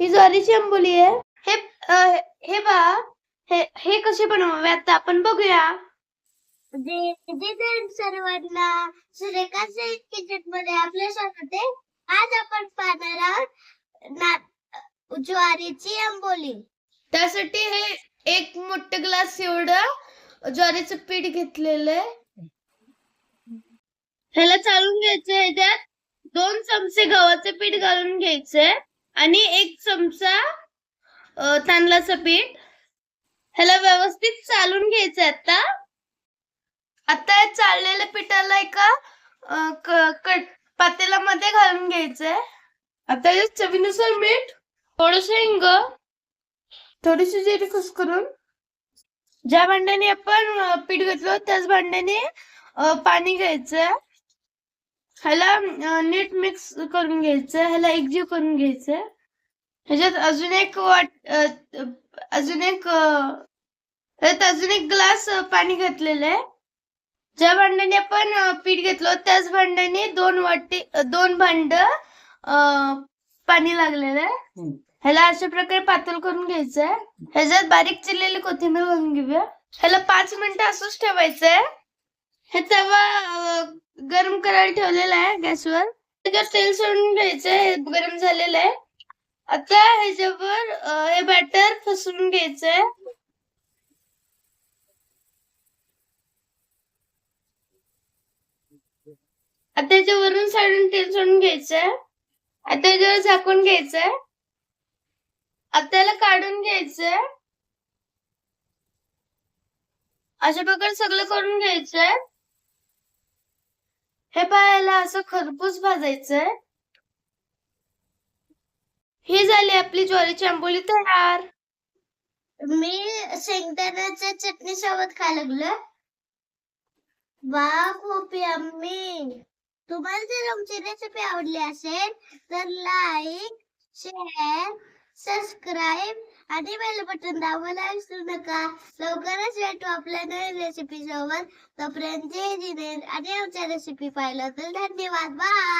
ही ज्वारीची आंबोली आहे. हे अ, हे बा हे हे कसे बनवावे आता आपण बघूया. सर्वांना सुरेखा किचनमध्ये आपले स्वागत आहे. आज आपण पाहणार आहोत ना- ज्वारीची आंबोली. त्यासाठी हे एक मोठं ग्लास एवढं ज्वारीचं पीठ घेतलेलं आहे. ह्याला चालून घ्यायचं आहे त्यात दोन चमचे गव्हाचं पीठ घालून घ्यायचंय आणि एक चमचा तांदळाचं पीठ. ह्याला व्यवस्थित चालून घ्यायचं आता. आता चाललेल्या पिठाला एका क- कट पातेल्यामध्ये घालून घ्यायचंय. आता चवीनुसार मीठ थोडस हिंग थोडीशी जिरी करून ज्या भांड्याने आपण पीठ घेतलं त्याच भांड्याने पाणी घ्यायचं ह्याला नीट मिक्स करून घ्यायचं ह्याला एकजीव करून घ्यायचं ह्याच्यात अजून एक वाट अजून एक अ, ह्यात अजून एक ग्लास पाणी घातलेलं आहे ज्या भांड्याने आपण पीठ घेतलं त्याच भांड्याने दोन वाटी दोन भांड पाणी लागलेलं आहे. ह्याला अशा प्रकारे पातळ करून घ्यायचंय. ह्याच्यात बारीक चिरलेली कोथिंबीर घालून घेऊया. ह्याला पाच मिनिटं असंच ठेवायचंय. हे तवा गरम करायला ठेवलेला आहे गॅसवर. त्याच्यावर तेल सोडून घ्यायचंय. गरम झालेलं आहे. आता ह्याच्यावर हे बॅटर फसवून घ्यायचंय. आता याच्यावरून वरून तेल सोडून घ्यायचंय. आता याच्यावर झाकून घ्यायचंय. आता याला काढून घ्यायचंय. अशा प्रकारे सगळं करून घ्यायचंय. हे पायाला असं खरपूस भाजायचंय. हे झाली आपली ज्वारीची आंबोली तयार. मी शेंगदाण्याच्या चटणी सोबत खा लागलं वा खूप यम्मी तुम्हाला जर आमची रेसिपी आवडली असेल तर लाईक शेअर सबस्क्राईब आणि बेल बटन दाबायला विसरू नका. लवकरच भेटू आपल्या नवीन रेसिपी सोबत. तोपर्यंत जय आणि आमच्या रेसिपी पाहिलं तर धन्यवाद. बाय